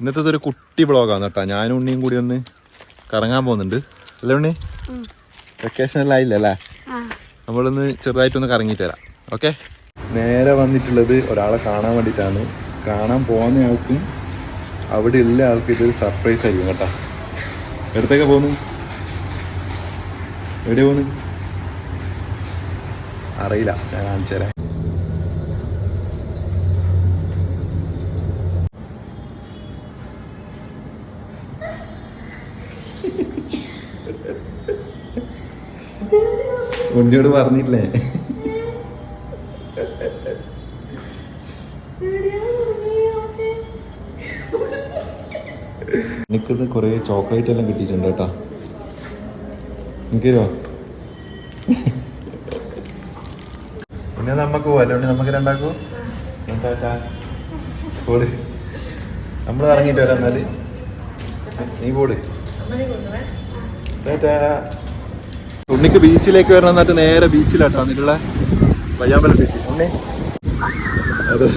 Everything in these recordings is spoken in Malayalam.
ഇന്നത്തെ ഒരു കുട്ടി ബ്ലോഗാണ് കേട്ടോ. ഞാനും ഉണ്ണിയും കൂടി ഒന്ന് കറങ്ങാൻ പോകുന്നുണ്ട്. അല്ലേ ഉണ്ണി? വെക്കേഷൻ എല്ലാം ആയില്ല അല്ലേ? നമ്മളൊന്ന് ചെറുതായിട്ടൊന്ന് കറങ്ങിയിട്ട് തരാം ഓക്കെ നേരെ വന്നിട്ടുള്ളത് ഒരാളെ കാണാൻ വേണ്ടിയിട്ടാണ്. കാണാൻ പോകുന്ന ആൾക്കും അവിടെ ഉള്ള ആൾക്ക് ഇതൊരു സർപ്രൈസ് ആയിരിക്കും കേട്ടോ. എടുത്തേക്ക് പോന്നു എവിടെ പോന്നു അറിയില്ല. ഞാൻ കാണിച്ചു തരാം ഉണ്ണിയോട് പറഞ്ഞില്ലേ? എനിക്കിത് കുറേ ചോക്ലേറ്റ് എല്ലാം കിട്ടിയിട്ടുണ്ട് കേട്ടോ. എനിക്കോ പിന്നെ നമുക്ക് പോവല്ലേ? നമുക്ക് രണ്ടാക്കോ. പോട്. നമ്മൾ ഇറങ്ങിയിട്ട് വരാം എന്നാൽ. നീ പോട്. ടാറ്റാ. ഉണ്ണിക്ക് ബീച്ചിലേക്ക് വരണം എന്നിട്ട് നേരെ ബീച്ചിലാട്ടോ വന്നിട്ടുള്ള വയ്യാമ്പല ബീച്ച് ഉണ്ണി. അതെ.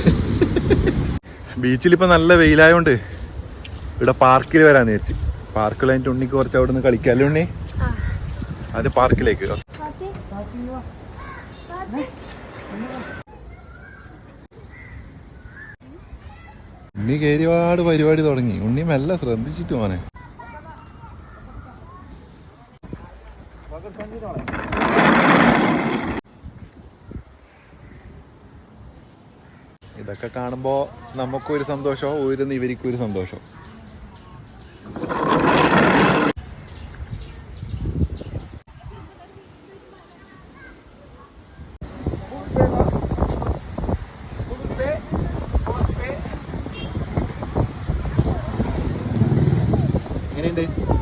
ബീച്ചിൽ ഇപ്പൊ നല്ല വെയിലായോണ്ട് ഇവിടെ പാർക്കിൽ വരാൻ നേരിച്ചു. പാർക്കിൽ അതിന്റെ ഉണ്ണിക്ക് കുറച്ച് അവിടെ നിന്ന് കളിക്കാല്ലേ ഉണ്ണി? അത് പാർക്കിലേക്ക് ഉണ്ണി ഒരുപാട് പരിപാടി തുടങ്ങി. ഉണ്ണി മെല്ലെ ശ്രദ്ധിച്ചിട്ട് മോനെ. ഇതൊക്കെ കാണുമ്പോ നമുക്കും ഒരു സന്തോഷം ഊരുന്ന ഇവർക്കും ഒരു സന്തോഷം എങ്ങനെയുണ്ട്?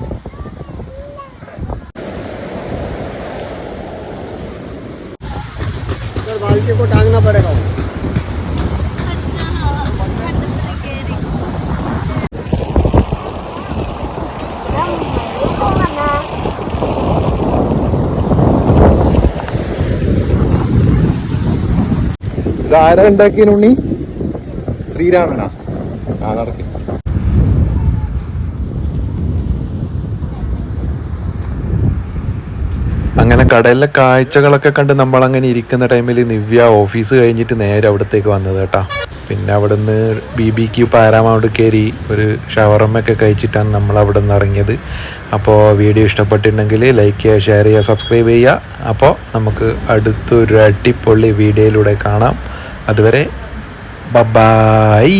सर बाल्टी को टांगना पड़ेगा वो। ഇത് ആരാ ഉണ്ടാക്കിയ ഉണ്ണി ശ്രീരാമനാ ആ നടക്ക് അങ്ങനെ കടലിലെ കാഴ്ചകളൊക്കെ കണ്ട് നമ്മൾ അങ്ങനെ ഇരിക്കുന്ന ടൈമിൽ നിവ്യ ഓഫീസ് കഴിഞ്ഞിട്ട് നേരെ അവിടത്തേക്ക് വന്നത് കേട്ടാ. പിന്നെ അവിടുന്ന് ബി ബി ക്യൂ പാരാമൗണ്ട് കയറി ഒരു ഷവർമൊക്കെ കഴിച്ചിട്ടാണ് നമ്മൾ അവിടെ നിന്ന് ഇറങ്ങിയത്. അപ്പോൾ വീഡിയോ ഇഷ്ടപ്പെട്ടിട്ടുണ്ടെങ്കിൽ ലൈക്ക് ചെയ്യുക ഷെയർ ചെയ്യുക സബ്സ്ക്രൈബ് ചെയ്യുക. അപ്പോൾ നമുക്ക് അടുത്തൊരു അടിപൊളി വീഡിയോയിലൂടെ കാണാം. അതുവരെ ബൈ